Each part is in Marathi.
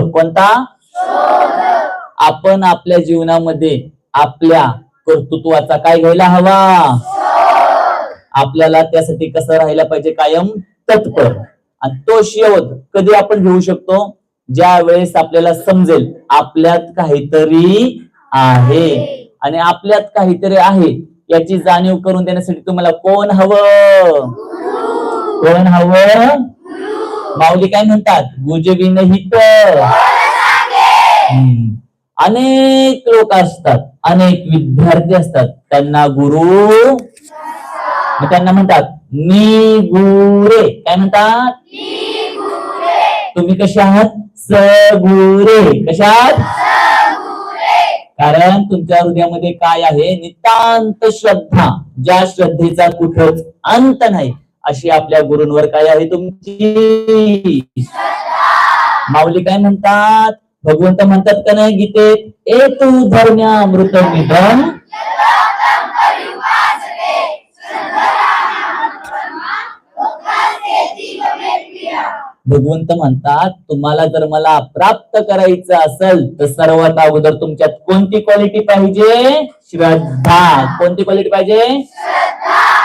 कोणता? आपण आपल्या जीवनामध्ये आपल्या कर्तृत्वाचा काय घ्यायला हवा? आपल्याला त्यासाठी कसं राहायला पाहिजे कायम? तत्पर. आणि तो शोध कधी आपण घेऊ शकतो? ज्या वेळेस आपल्याला समजेल आपल्यात काहीतरी आहे. आणि आपल्यात काहीतरी आहे याची जाणीव करून देण्यासाठी तुम्हाला कोण हवं? कोण हवं? माऊली काय म्हणतात? गुजविन हित. अनेक लोक असतात अनेक विद्यार्थी असतात त्यांना गुरु त्यांना म्हणतात मी गुरे. काय म्हणतात? तुम्ही कसे आहात? सगुरे. आहात? कारण तुमच्या हृदयामध्ये काय आहे? नितांत श्रद्धा. ज्या श्रद्धेचा कुठंच अंत नाही. अशी आपल्या गुरूंवर काय आहे तुमची? माऊली काय म्हणतात? भगवंत म्हणतात का नाही गीतेत? ए तू धर्म्यामृत निधन भगवंत म्हणतात तुम्हाला जर मला प्राप्त करायचं असेल तर सर्वात अगोदर तुमच्यात कोणती क्वालिटी पाहिजे? श्रद्धा. कोणती क्वालिटी पाहिजे?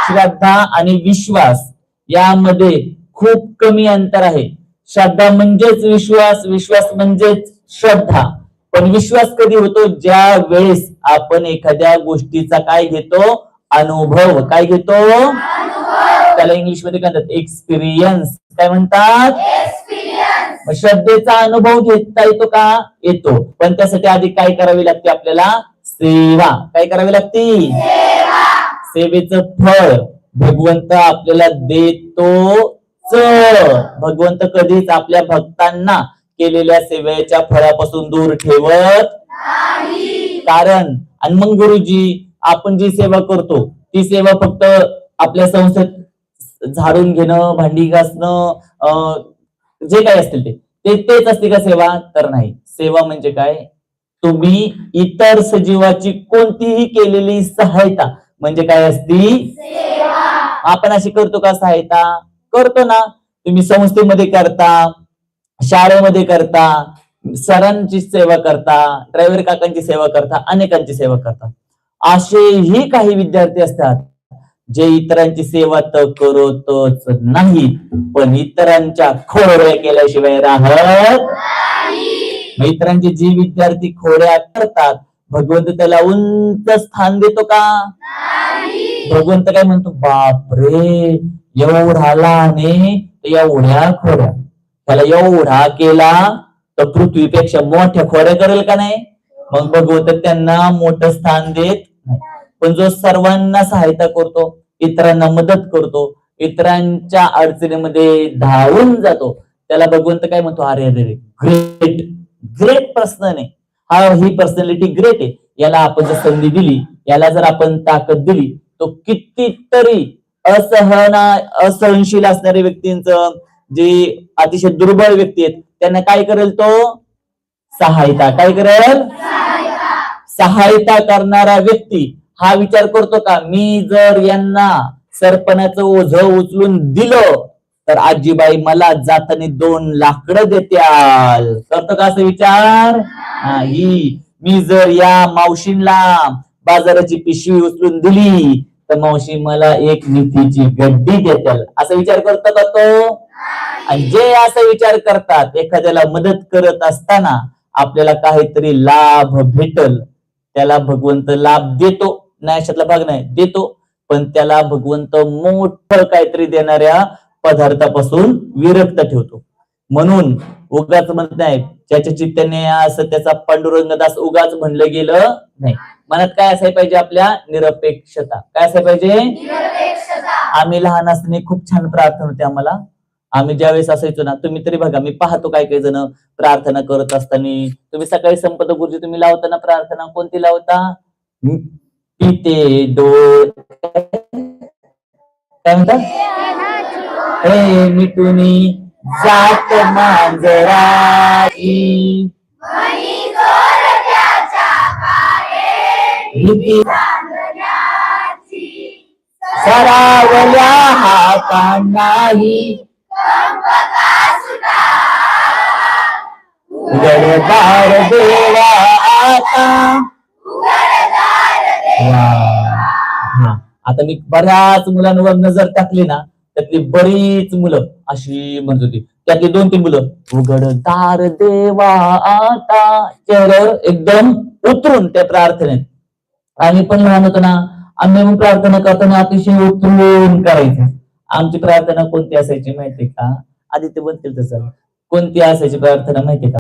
श्रद्धा आणि विश्वास. यामध्ये खूप कमी अंतर आहे. श्रद्धा म्हणजेच विश्वास विश्वास म्हणजेच श्रद्धा. पण विश्वास कधी होतो? ज्या वेळेस आपण एखाद्या गोष्टीचा काय घेतो? अनुभव. काय घेतो? त्याला इंग्लिशमध्ये काय म्हणतात? एक्सपिरियन्स काय म्हणतात? श्रद्धेचा अनुभव घेता येतो का? येतो. पण त्यासाठी आधी काय करावी लागते आपल्याला? सेवा. काय करावी लागते? सेवेचं फळ. भगवंत आपल्याला देतो भगवंत कधीच आपल्या भक्तांना केलेल्या सेवेच्या फळापासून दूर ठेवत कारण आणि मग गुरुजी आपण जी सेवा करतो ती सेवा फक्त आपल्या संस्थेत झाडून घेणं भांडी घासणं जे काय असतील ते ते तेच असते का सेवा? तर नाही. सेवा म्हणजे काय? तुम्ही इतर सजीवाची कोणतीही केलेली सहायता म्हणजे काय असती? आपण अशी करतो का सहायता? करतो ना. तुम्ही संस्थेमध्ये करता शाळेमध्ये करता सरांची सेवा करता ड्रायव्हर काकांची सेवा करता अनेकांची सेवा करता. असेही काही विद्यार्थी असतात जे इतरांची सेवा तर करतच नाही पण इतरांच्या खोड्या केल्याशिवाय राहत इतरांचे जे विद्यार्थी खोड्या करतात भगवंत त्याला उंच स्थान देतो का? भगवंत काय म्हणतो बापरे एवढा लहाने एवढ्या खोऱ्या. त्याला एवढा केला तर पृथ्वीपेक्षा मोठ्या खोऱ्या करेल का नाही? मग भगवंत त्यांना मोठं स्थान देत नाही. पण जो सर्वांना सहायता करतो इतरांना मदत करतो इतरांच्या अडचणीमध्ये धावून जातो त्याला भगवंत काय म्हणतो अरे अरे अरे ग्रेट ग्रेट पर्सन आहे. हा ही पर्सनॅलिटी ग्रेट आहे. याला आपण जर संधी दिली याला जर आपण ताकद दिली तो कितीतरी असहना असहनशील असणाऱ्या व्यक्तींचं जे अतिशय दुर्बळ व्यक्ती आहेत त्यांना काय करेल तो? सहायता. काय करेल? सहायता करणारा व्यक्ती. हा विचार करतो का? मी जर यांना सरपणाचं ओझ उचलून दिलं तर आजीबाई मला जाताना दोन लाकडं देत्याल. करतो का असं विचार? नाही. मी जर या मावशींना बाजाराची पिशवी उचलून दिली तर मावशी मला एक निधीची गड्डी देत्याल असा विचार करतो का तो? आणि जे असा विचार करतात एखाद्याला मदत करत असताना आपल्याला काहीतरी लाभ भेटल त्याला भगवंत लाभ देतो. नाही अशातला भाग नाही देतो. पण त्याला भगवंत मोठ काहीतरी देणाऱ्या पदार्थापासून विरक्त ठेवतो. म्हणून उगाच म्हणत नाही ज्याच्या चित्ताने असं त्याचा पांडुरंगदास उगाच म्हणलं गेलं नाही. मनात काय असायला पाहिजे आपल्या? निरपेक्षता. काय असायला पाहिजे? आम्ही लहान असताना खूप छान प्रार्थना होती आम्हाला. आम्ही ज्यावेळेस असायचो ना तुम्ही तरी बघा मी पाहतो काय काही जण प्रार्थना करत असताना. तुम्ही सकाळी संपत गुरुजी तुम्ही लावताना प्रार्थना कोणती लावता? पिते डोळ. काय म्हणता? हे मिटुनी जात मांजराची. भीती सरावल्या हातांनाही. उघडदार देवा आता. हा. आता मी बऱ्याच मुलांवर नजर टाकली ना त्यातली बरीच मुलं अशी म्हणत होती. त्यातली दोन तीन मुलं उघडदार देवा आता. चेहऱ्यावर एकदम उतरून त्या प्रार्थनेत. आम्ही पण लहान होतो ना आम्ही पण प्रार्थना करताना अतिशय उतरून करायचं. आमची प्रार्थना कोणती असायची माहितीये का? आदित्य बनतील तसं. कोणती असायची प्रार्थना माहितीये का?